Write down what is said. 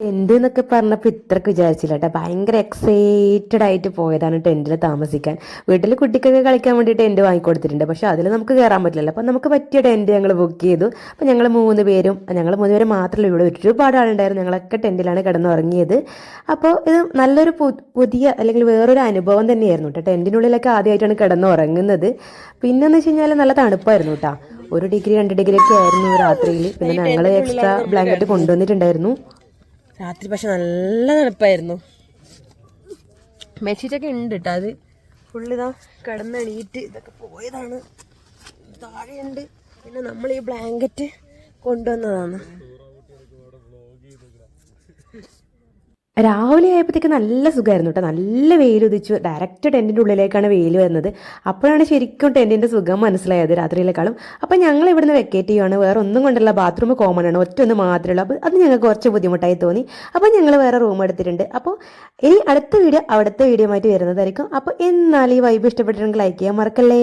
Tent എന്നൊക്കെ പറഞ്ഞപ്പോൾ ഇത്രക്ക് വിചാരിച്ചില്ല കേട്ടോ ഭയങ്കര എക്സൈറ്റഡ് ആയിട്ട് പോയതാണ് ടെന്റിൽ താമസിക്കാൻ. വീട്ടിൽ കുട്ടിക്കൊക്കെ കളിക്കാൻ വേണ്ടി ടെന്റ് വാങ്ങിക്കൊടുത്തിട്ടുണ്ട്. പക്ഷെ അതിൽ നമുക്ക് കയറാൻ പറ്റില്ലല്ലോ. അപ്പം നമുക്ക് പറ്റിയ ടെന്റ് ഞങ്ങൾ ബുക്ക് ചെയ്തു. അപ്പം ഞങ്ങൾ മൂന്ന് പേരും ഞങ്ങൾ മൂന്ന് പേരും മാത്രമല്ല ഇവിടെ ഒരുപാട് ആളുണ്ടായിരുന്നു. ഞങ്ങളൊക്കെ ടെന്റിലാണ് കിടന്നുറങ്ങിയത്. അപ്പോൾ ഇത് നല്ലൊരു പുതിയ അല്ലെങ്കിൽ വേറൊരു അനുഭവം തന്നെയായിരുന്നു കേട്ടോ ടെന്റിനുള്ളിലൊക്കെ ആദ്യമായിട്ടാണ് കിടന്നുറങ്ങുന്നത്. പിന്നെന്ന് വെച്ച് കഴിഞ്ഞാൽ നല്ല തണുപ്പായിരുന്നു കേട്ടോ ഒരു ഡിഗ്രി രണ്ട് ഡിഗ്രി ഒക്കെ ആയിരുന്നു രാത്രിയിൽ പിന്നെ ഞങ്ങൾ എക്സ്ട്രാ ബ്ലാങ്കറ്റ് കൊണ്ടുവന്നിട്ടുണ്ടായിരുന്നു. രാത്രി പക്ഷെ നല്ല തണുപ്പായിരുന്നു. ബെഡ്ഷീറ്റൊക്കെ ഉണ്ട് കേട്ടോ അത്. ഫുള്ളിതാ കിടന്നെണീറ്റ് ഇതൊക്കെ പോയതാണ്. താഴെയുണ്ട്. പിന്നെ നമ്മൾ ഈ ബ്ലാങ്കറ്റ് കൊണ്ടുവന്നതാണ്. രാവിലെ ആയപ്പോഴത്തേക്ക് നല്ല സുഖമായിരുന്നു കേട്ടോ. നല്ല വെയിൽ ഉദിച്ചു. ഡയറക്റ്റ് ടെന്റിന്റെ ഉള്ളിലേക്കാണ് വെയിൽ വരുന്നത്. അപ്പോഴാണ് ശരിക്കും ടെന്റിന്റെ സുഖം മനസ്സിലായത് രാത്രിയിലേക്കാളും അപ്പോൾ ഞങ്ങൾ ഇവിടുന്ന് വെക്കേറ്റ് ചെയ്യുവാണ്. വേറെ ഒന്നും കൊണ്ടുള്ള ബാത്റൂം കോമൺ ആണ്. ഒറ്റ ഒന്ന് മാത്രമേ ഉള്ളൂ. അപ്പോൾ അത് ഞങ്ങൾക്ക് കുറച്ച് ബുദ്ധിമുട്ടായി തോന്നി. അപ്പോൾ ഞങ്ങൾ വേറെ റൂം എടുത്തിട്ടുണ്ട്. അപ്പോൾ ഇനി അടുത്ത വീഡിയോ അവിടുത്തെ വീഡിയോ ആയിട്ട് വരുന്നതായിരിക്കും. അപ്പോൾ എന്നാൽ ഈ വൈബ് ഇഷ്ടപ്പെട്ടിട്ടുണ്ടെങ്കിൽ ലൈക്ക് ചെയ്യാൻ മറക്കല്ലേ?